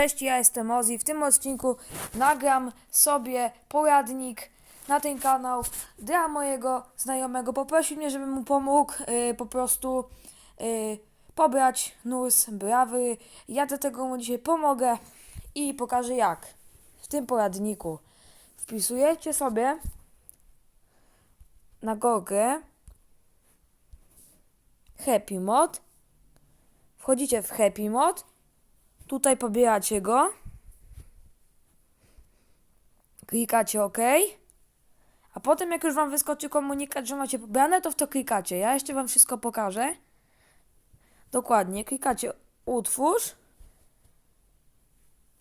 Cześć, ja jestem Ozzy. W tym odcinku nagram sobie poradnik na ten kanał dla mojego znajomego. Poprosił mnie, żebym mu pomógł y, po prostu y, pobrać nóż brawy. Ja do tego mu dzisiaj pomogę i pokażę jak. W tym poradniku wpisujecie sobie na Google Happy Mod. Wchodzicie w Happy Mod. Tutaj pobieracie go. Klikacie OK. A potem jak już Wam wyskoczy komunikat, że macie pobrane, to w to klikacie. Ja jeszcze Wam wszystko pokażę. Dokładnie. Klikacie utwórz.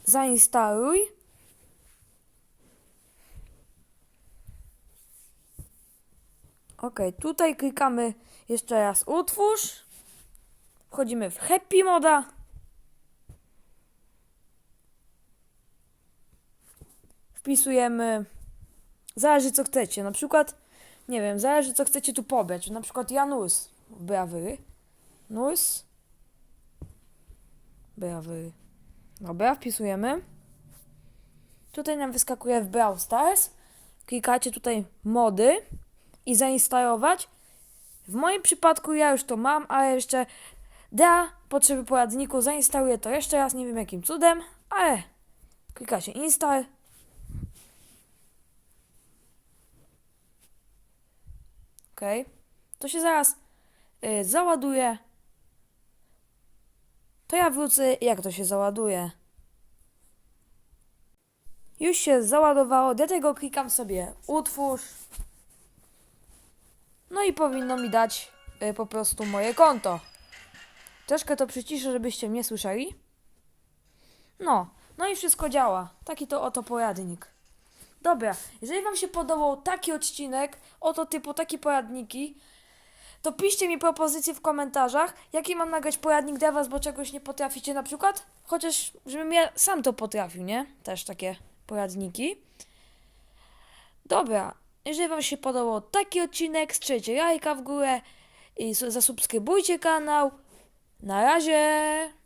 Zainstaluj. Ok, tutaj klikamy jeszcze raz utwórz. Wchodzimy w Happy Moda. Wpisujemy. Zależy co chcecie. Na przykład, nie wiem, zależy co chcecie tu pobrać. Na przykład Janus. Brawy. Nus. Brawy. Dobra, wpisujemy. Tutaj nam wyskakuje w Brawl Stars. Klikacie tutaj mody i zainstalować. W moim przypadku ja już to mam, ale jeszcze dla potrzeby poradniku zainstaluję to jeszcze raz. Nie wiem jakim cudem, ale klikacie install. Ok. To się zaraz y, załaduje. To ja wrócę, jak to się załaduje. Już się załadowało, dlatego klikam sobie utwórz. No i powinno mi dać y, po prostu moje konto. Troszkę to przyciszę, żebyście mnie słyszeli. No, no i wszystko działa. Taki to oto poradnik. Dobra, jeżeli Wam się podobał taki odcinek, oto typu takie poradniki, to piszcie mi propozycje w komentarzach, jaki mam nagrać poradnik dla Was, bo czegoś nie potraficie na przykład, chociaż żebym ja sam to potrafił, nie? Też takie poradniki. Dobra, jeżeli Wam się podobał taki odcinek, strzelcie jajka w górę i su- zasubskrybujcie kanał. Na razie!